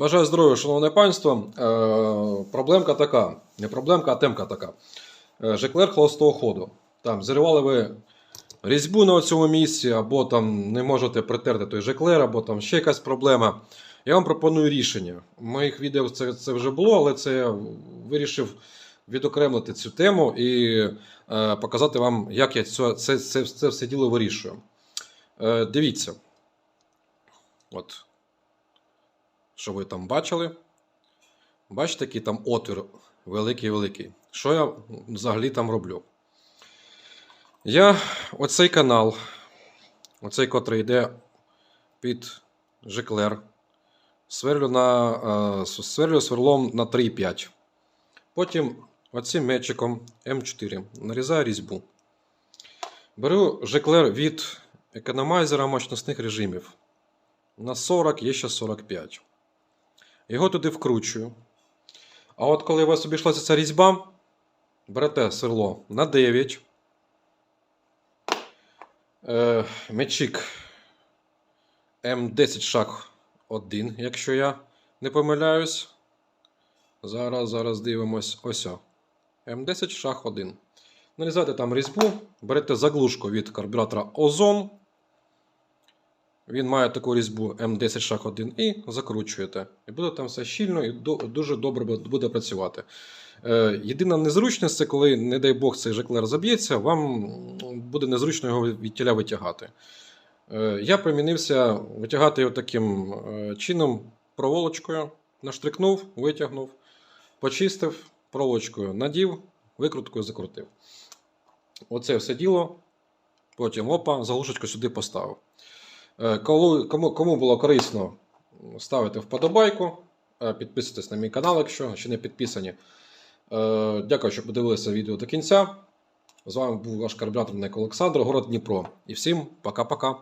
Бажаю здоров'я, шановне панство. Е, проблемка така. Не проблемка, а темка така. Е, Жеклер холостого ходу. Там зірвали ви різьбу на цьому місці, або там не можете притерти той жеклер, або там ще якась проблема. Я вам пропоную рішення. В моїх відео це, це вже було, але це я вирішив відокремити цю тему і е, показати вам, як я це, це, це, це все діло вирішую. Е, дивіться. От що ви там бачили. Бачите, який там отвір великий-великий. Що я взагалі там роблю? Я оцей канал, оцей, котрий йде під Жеклер, сверлю, на, е, сверлю сверлом на 3,5. Потім оцим мечиком М4 нарізаю різьбу. Беру Жеклер від економайзера мощностних режимів. На 40 є ще 45. Його туди вкручую. А от коли у вас обійшлася ця різьба, берете сверло на 9. Е, мечик М10 шаг 1, якщо я не помиляюсь. Зараз, зараз дивимось. Ось. о. М10 шаг 1. Нарізайте там різьбу, берете заглушку від карбюратора Озон. Він має таку різьбу М10 шаг 1 і закручуєте. І буде там все щільно і дуже добре буде працювати. Е, єдина незручність це коли, не дай Бог, цей жеклер заб'ється, вам буде незручно його від тіля витягати. Е, я примінився витягати його таким е, чином проволочкою. Наштрикнув, витягнув, почистив проволочкою, надів, викруткою закрутив. Оце все діло. Потім опа, заглушечку сюди поставив. Е, кому, кому було корисно, ставите вподобайку, е, підписуйтесь на мій канал, якщо ще не підписані. Е, Дякую, що подивилися відео до кінця. З вами був ваш карбюратор Олександр, город Дніпро. І всім пока-пока.